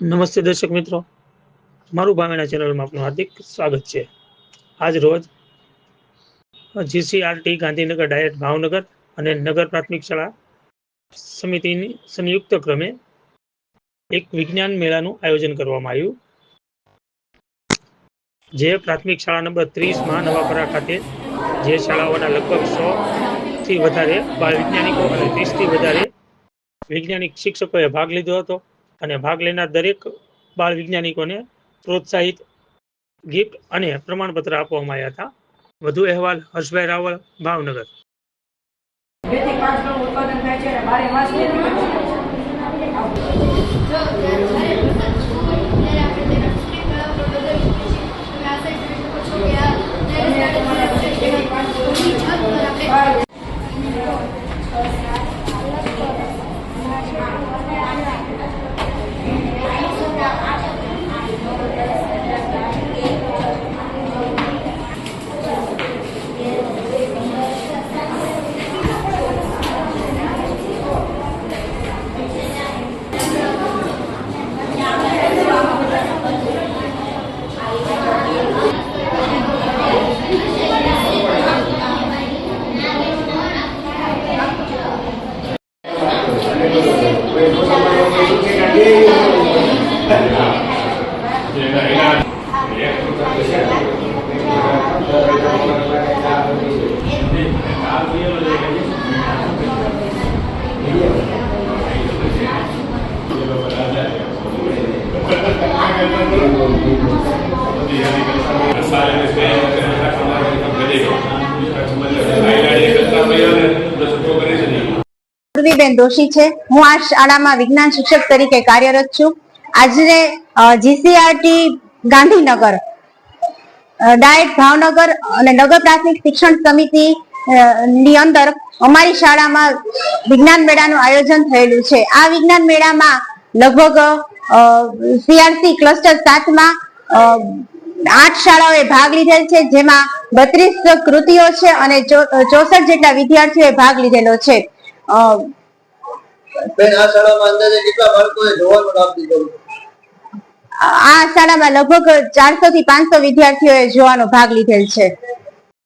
નમસ્તે દર્શક મિત્રો. મારું ભાવેણા ચેનલમાં આપનું હાર્દિક સ્વાગત છે. આજ રોજ જીસીઆરટી ગાંધીનગર ડાયરેક્ટ ભાવનગર અને નગર પ્રાથમિક શાળા સમિતિની સંયુક્ત ક્રમે એક વિજ્ઞાન મેળાનું આયોજન કરવામાં આવ્યું. જે પ્રાથમિક શાળા નંબર ત્રીસમાં નવાપરા ખાતે જે શાળાઓના લગભગ સો થી વધારે બાળ વૈજ્ઞાનિકો અને ત્રીસથી વધારે વૈજ્ઞાનિક શિક્ષકોએ ભાગ લીધો હતો. અને ભાગ લેનાર દરેક બાળ વૈજ્ઞાનિકોને પ્રોત્સાહિત ગિફ્ટ અને પ્રમાણપત્ર આપવામાં આવ્યા હતા. વધુ અહેવાલ હર્ષભાઈ રાવળ ભાવનગર. થી Gracias. પૂર્વીબેન દોશી છે. હું આ શાળામાં વિજ્ઞાન શિક્ષક તરીકે કાર્યરત છું. આજે જીસીઆરટી ગાંધીનગર ડાયટ ભાવનગર અને નગર પ્રાથમિક શિક્ષણ સમિતિ ની અંદર અમારી શાળામાં વિજ્ઞાન મેળાનું આયોજન થયેલું છે. આ વિજ્ઞાન મેળામાં લગભગ સીઆરસી ક્લસ્ટર સાતમાં આઠ શાળાઓએ ભાગ લીધેલ છે, જેમાં બત્રીસ કૃતિઓ છે અને ચોસઠ જેટલા વિદ્યાર્થીઓએ ભાગ લીધેલો છે. બેન આ શાળામાં અંદાજે કેટલા બાળકોએ જોવાનું કામ દીધું? આ શાળામાં લગભગ ચારસો થી પાંચસો વિદ્યાર્થીઓએ જોવાનો ભાગ લીધેલ છે.